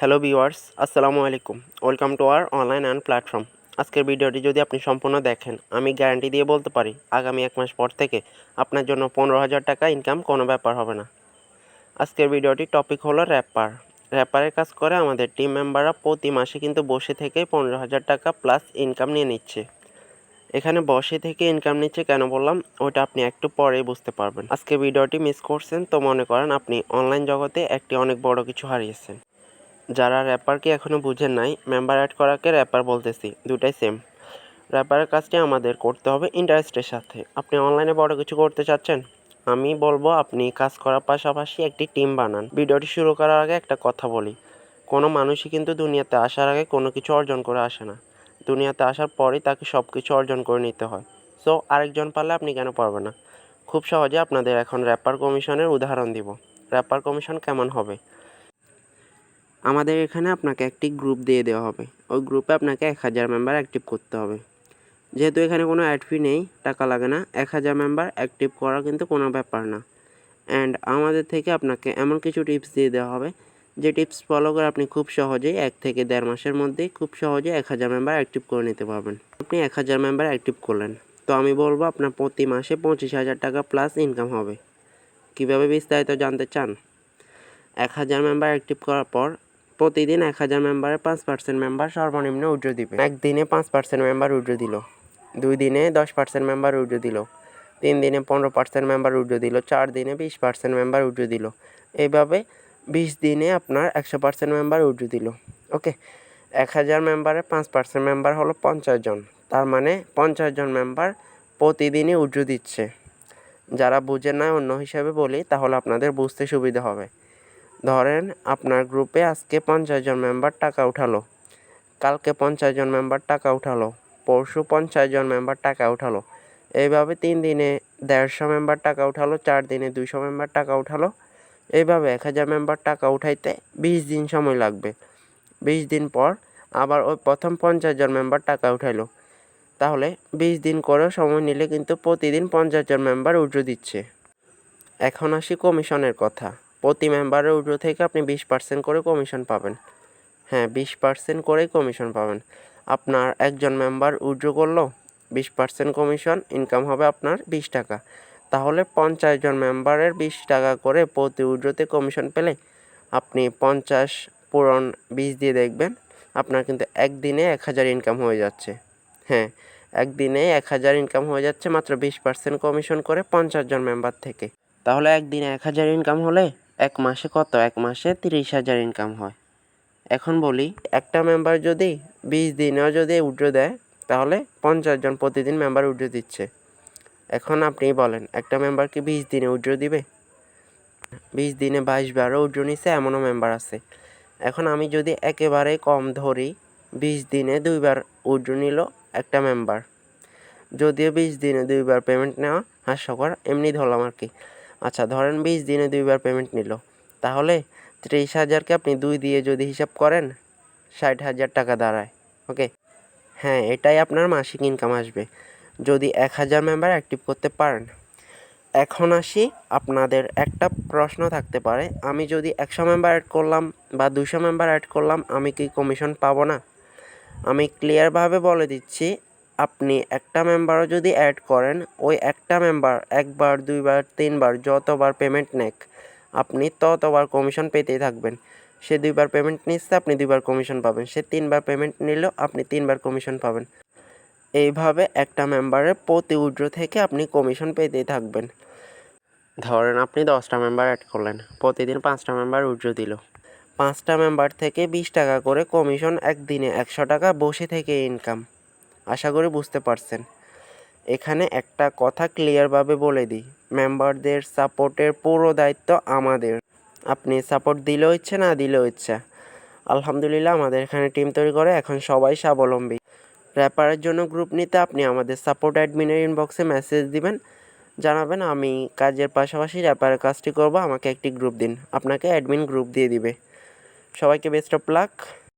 Hello viewers, আসসালামু আলাইকুম। Welcome to our online and platform. আজকের ভিডিওটি যদি আপনি সম্পূর্ণ দেখেন, আমি গ্যারান্টি দিয়ে বলতে পারি, আগামী এক মাস পর থেকে আপনার জন্য পনেরো হাজার টাকা ইনকাম কোনো ব্যাপার হবে না। আজকের ভিডিওটির টপিক হলো র্যাপার র্যাপারের কাজ করে আমাদের টিম মেম্বাররা প্রতি মাসে কিন্তু বসে থেকে পনেরো হাজার টাকা প্লাস ইনকাম নিয়ে নিচ্ছে। এখানে বসে থেকে ইনকাম নিচ্ছে কেন বললাম, ওটা আপনি একটু পরেই বুঝতে পারবেন। আজকে ভিডিওটি মিস করছেন, তো মনে করেন আপনি অনলাইন জগতে একটি অনেক বড় কিছু হারিয়েছেন। যারা র্যাপারকে এখনও বুঝেন নাই মেম্বার অ্যাড করাকে র্যাপার বলতেছি, দুটাই সেম র্যাপারের কাজটি আমাদের করতে হবে ইন্টারেস্টের সাথে। আপনি অনলাইনে বড় কিছু করতে চাচ্ছেন? আমি বলব আপনি কাজ করার পাশাপাশি একটি টিম বানান। ভিডিওটি শুরু করার আগে একটা কথা বলি। কোনো মানুষই কিন্তু দুনিয়াতে আসার আগে কোনো কিছু অর্জন করে আসে না। দুনিয়াতে আসার পরেই তাকে সব কিছু অর্জন করে নিতে হয়। সো আরেকজন পারলে আপনি কেন পারবেন না? খুব সহজে আপনাদের এখন র্যাপার কমিশনের উদাহরণ দিব। র্যাপার কমিশন কেমন হবে? আমাদের এখানে আপনাকে একটি গ্রুপ দিয়ে দেওয়া হবে। ওই গ্রুপে আপনাকে এক হাজার মেম্বার অ্যাক্টিভ করতে হবে। যেহেতু এখানে কোনো অ্যাড ফি নেই, টাকা লাগে না, এক হাজার মেম্বার অ্যাক্টিভ করা কিন্তু কোনো ব্যাপার না। অ্যান্ড আমাদের থেকে আপনাকে এমন কিছু টিপস দিয়ে দেওয়া হবে। যে টিপস ফলো করে আপনি খুব সহজেই এক থেকে দেড় মাসের মধ্যেই খুব সহজে এক হাজার মেম্বার অ্যাক্টিভ করে নিতে পারবেন। আপনি এক হাজার মেম্বার অ্যাক্টিভ করলেন। তো আমি বলব আপনার প্রতি মাসে পঁচিশ হাজার টাকা প্লাস ইনকাম হবে। কীভাবে বিস্তারিত জানতে চান? এক হাজার মেম্বার অ্যাক্টিভ করার পর প্রতিদিন এক হাজার মেম্বারে পাঁচ পার্সেন্ট মেম্বার সর্বনিম্ন উইড্রো দিবে। একদিনে পাঁচ পার্সেন্ট মেম্বার উইড্রো দিল। দুই দিনে দশ পার্সেন্ট মেম্বার উইড্রো দিল। তিন দিনে পনেরো পার্সেন্ট মেম্বার উইড্রো দিল। চার দিনে বিশ পার্সেন্ট মেম্বার উইড্রো দিল। এইভাবে বিশ দিনে আপনার একশো পার্সেন্ট মেম্বার উইড্রো দিল। ওকে? এক হাজার মেম্বারে পাঁচ পার্সেন্ট মেম্বার হলো পঞ্চাশ জন। তার মানে পঞ্চাশ জন মেম্বার প্রতিদিনই উইড্রো দিচ্ছে। যারা বুঝে না অন্য হিসাবে বলি, তাহলে আপনাদের বুঝতে সুবিধা হবে। ধরেন আপনার গ্রুপে আজকে পঞ্চাশ জন মেম্বার টাকা উঠালো। কালকে পঞ্চাশ জন মেম্বার টাকা উঠালো। পরশু পঞ্চাশ জন মেম্বার টাকা উঠালো। এইভাবে তিন দিনে দেড়শো মেম্বার টাকা উঠালো, চার দিনে দুইশো মেম্বার টাকা উঠালো। এইভাবে এক হাজার মেম্বার টাকা উঠাইতে বিশ দিন সময় লাগবে। বিশ দিন পর আবার ওই প্রথম পঞ্চাশ জন মেম্বার টাকা উঠাইলো। তাহলে বিশ দিন করেও সময় নিলে কিন্তু প্রতিদিন পঞ্চাশ জন মেম্বার উঠো দিচ্ছে। এখন আসি কমিশনের কথা। প্রতি মেম্বারের উইড্রো থেকে আপনি বিশ পার্সেন্ট করে কমিশন পাবেন। হ্যাঁ বিশ পার্সেন্ট করেই কমিশন পাবেন। আপনার একজন মেম্বার উইড্রো করল, বিশ পার্সেন্ট কমিশন ইনকাম হবে আপনার বিশ টাকা। তাহলে পঞ্চাশ জন মেম্বারের বিশ টাকা করে প্রতি উইড্রোতে কমিশন পেলে আপনি পঞ্চাশ পূরণ বিশ দিয়ে দেখবেন, আপনার কিন্তু একদিনে এক হাজার ইনকাম হয়ে যাচ্ছে। হ্যাঁ একদিনে এক হাজার ইনকাম হয়ে যাচ্ছে মাত্র বিশ পার্সেন্ট কমিশন করে পঞ্চাশ জন মেম্বার থেকে। তাহলে একদিনে এক হাজার ইনকাম হলে এক মাসে কত? এক মাসে তিরিশ হাজার ইনকাম হয়। এখন বলি, একটা মেম্বার যদি বিশ দিনেও যদি উইড্রো দেয়, তাহলে পঞ্চাশ জন প্রতিদিন মেম্বার উইড্রো দিচ্ছে। এখন আপনি বলেন, একটা মেম্বার কি বিশ দিনে উইড্রো দিবে? বিশ দিনে বাইশ বারও উইড্রো নিচ্ছে এমনও মেম্বার আছে। এখন আমি যদি একেবারে কম ধরি, বিশ দিনে দুইবার উইড্রো নিল একটা মেম্বার যদিও বিশ দিনে দুইবার পেমেন্ট নেওয়া হাস্যকর, এমনি ধরলাম আর কি। আচ্ছা ধরেন বিশ দিনে দুইবার পেমেন্ট নিল। তাহলে ত্রিশ হাজারকে আপনি দুই দিয়ে যদি হিসাব করেন, ষাট হাজার টাকা দাঁড়ায় ওকে হ্যাঁ এটাই আপনার মাসিক ইনকাম আসবে। যদি এক হাজার মেম্বার অ্যাক্টিভ করতে পারেন। এখন আসি, আপনাদের একটা প্রশ্ন থাকতে পারে, আমি যদি একশো মেম্বার অ্যাড করলাম বা দুশো মেম্বার অ্যাড করলাম, আমি কি কমিশন পাবো না? আমি ক্লিয়ারভাবে বলে দিচ্ছি আপনি একটা মেম্বারও যদি অ্যাড করেন, ওই একটা মেম্বার একবার, দুইবার, তিনবার যতবার পেমেন্ট নেক, আপনি ততবার কমিশন পেতেই থাকবেন। সে দুইবার পেমেন্ট নিচ্ছে, আপনি দুইবার কমিশন পাবেন। সে তিনবার পেমেন্ট নিলেও আপনি তিনবার কমিশন পাবেন। এইভাবে একটা মেম্বারের প্রতি উইড্রো থেকে আপনি কমিশন পেতেই থাকবেন। ধরেন আপনি দশটা মেম্বার অ্যাড করলেন, প্রতিদিন পাঁচটা মেম্বার উইড্রো দিল। পাঁচটা মেম্বার থেকে বিশ টাকা করে কমিশন একদিনে একশো টাকা বসে থেকে ইনকাম আশা করি বুঝতে পারছেন। এখানে একটা কথা ক্লিয়ারভাবে বলে দিই। মেম্বারদের সাপোর্টের পুরো দায়িত্ব আমাদের। আপনি সাপোর্ট দিলেও ইচ্ছে, না দিলেও ইচ্ছা। আলহামদুলিল্লাহ আমাদের এখানে টিম তৈরি করে, এখন সবাই স্বাবলম্বী। র্যাপারের জন্য গ্রুপ নিতে আপনি আমাদের সাপোর্ট অ্যাডমিনের ইনবক্সে মেসেজ দিবেন। জানাবেন, আমি কাজের পাশাপাশি র্যাপারের কাজটি করব, আমাকে একটি গ্রুপ দিন। আপনাকে অ্যাডমিন গ্রুপ দিয়ে দিবে। সবাইকে বেস্ট অফ লাক